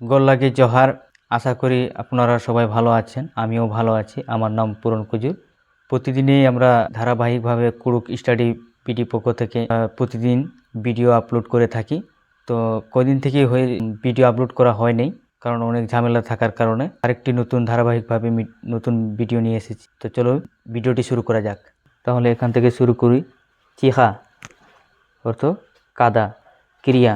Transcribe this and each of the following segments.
গোল্লাগি জোহার, আশা করি আপনারা সবাই ভালো আছেন, আমিও ভালো আছি, আমার নাম পূরণ কুজুর। প্রতিদিনই আমরা ধারাবাহিকভাবে কুড়ুক স্টাডি পিডি পক্ষ থেকে প্রতিদিন ভিডিও আপলোড করে থাকি। তো কদিন থেকেই হয়ে, ভিডিও আপলোড করা হয়নি, কারণ অনেক ঝামেলা থাকার কারণে আরেকটি নতুন ধারাবাহিকভাবে নতুন ভিডিও নিয়ে এসেছি। তো চলো ভিডিওটি শুরু করা যাক। তাহলে এখান থেকে শুরু করি। চিহা, অর্থ কাদা, ক্রিয়া।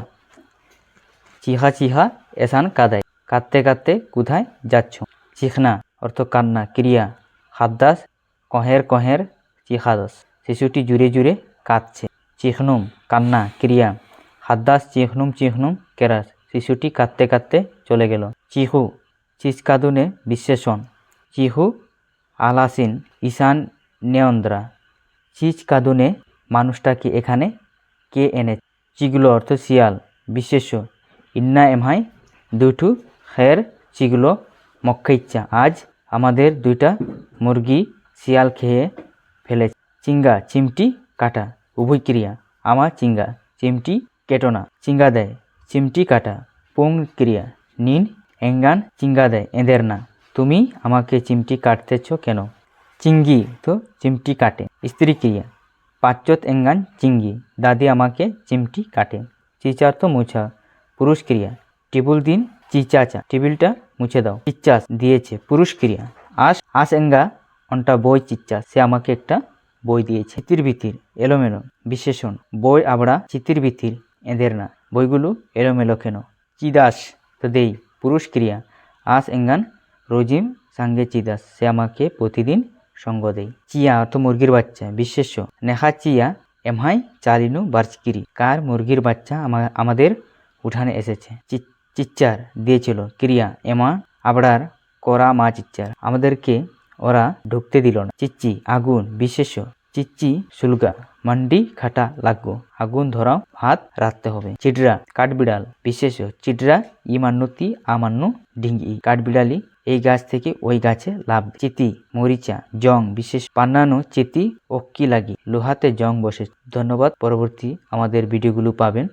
চিহা চিহা। এসান কাদায়। কাঁদতে কাঁদতে কোথায় যাচ্ছ। চিখনা, অর্থ কান্না, ক্রিয়া। হাদ্দাস, কহের কহের চিখাদাস। শিশুটি জুড়ে জুড়ে কাঁদছে। চিখনুম, কান্না, ক্রিয়া। হাদ্দাস, চিখনুম চিহ্নুম কেরাস। শিশুটি কাঁদতে কাঁদতে চলে গেল। চিহু চিসকাদুনে বিশ্লেষণ চিহু, আলাসিন, ঈশান নেয়ন্দ্রা। চিজ কাদুনে মানুষটাকে এখানে কে এনে চিগুলো অর্থ শিয়াল, বিশেষ্য। ইন্না এমহাই দুটু খের, চিগুলো, মক্কাইচ্ছা। আজ আমাদের দুইটা মুরগি শিয়াল খেয়ে ফেলেছে। চিঙ্গা চিমটি কাটা, উভয় ক্রিয়া। আমার চিঙ্গা চিমটি কেটো না চিঙ্গা দেয়, চিমটি কাটা, পোং ক্রিয়া। নিন, এঙ্গান চিঙ্গা দেয়, এদের না। তুমি আমাকে চিমটি কাটতেছ কেন? চিঙ্গি তো চিমটি কাটে, স্ত্রী ক্রিয়া। পাচ্চত এঙ্গান চিঙ্গি দাদি আমাকে চিমটি কাটে। চিচার তো মুছা, পুরুষ ক্রিয়া। টেবিল দিন, চিচাচা। টেবিলটা মুছে দাও। চিচ্চাস দিয়েছে। পুরুষ ক্রিয়া আস আস এঙ্গা অনটা বই চিচ্চাস সে আমাকে একটা বই দিয়েছে। চিতির ভিতির, এলোমেলো, বিশেষণ। বই আবড়া চিতির ভিতির, এদের না। বইগুলো এলোমেলো কেন? চিদাস তো দেই। পুরুষ ক্রিয়া আস এঙ্গান রোজিম সাঙ্গে চিদাস। সে আমাকে প্রতিদিন সঙ্গ দেয় চিয়া অর্থ মুরগির বাচ্চা। বিশেষ্য। নেহা চিয়া, এমহাই চালিনু বার্চকিরি। কার মুরগির বাচ্চা আমা- আমাদের উঠানে এসেছে? চি- চিচ্চার দিয়েছিল, ক্রিয়া, এমা, আবড়ার করা মা চিচ্চার। আমাদেরকে ওরা ঢুকতে দিল না। চিচ্চি, আগুন বিশেষ চিচ্চি, সুলগা, মান্ডি, খাটা লাগবো আগুন ধরাও, হাত রাখতে হবে। চিডরা, কাঠবিড়াল বিশেষ চিডরা ই মান্যতি আমান্য ডিঙ্গি। কাঠবিড়ালি, এই গাছ থেকে ওই গাছে লাভ। চিতি, মরিচা, জং বিশেষ পান্নানো, চিতি, অক্কি লাগি। লোহাতে জং বসে। ধন্যবাদ। পরবর্তী আমাদের ভিডিওগুলো পাবেন।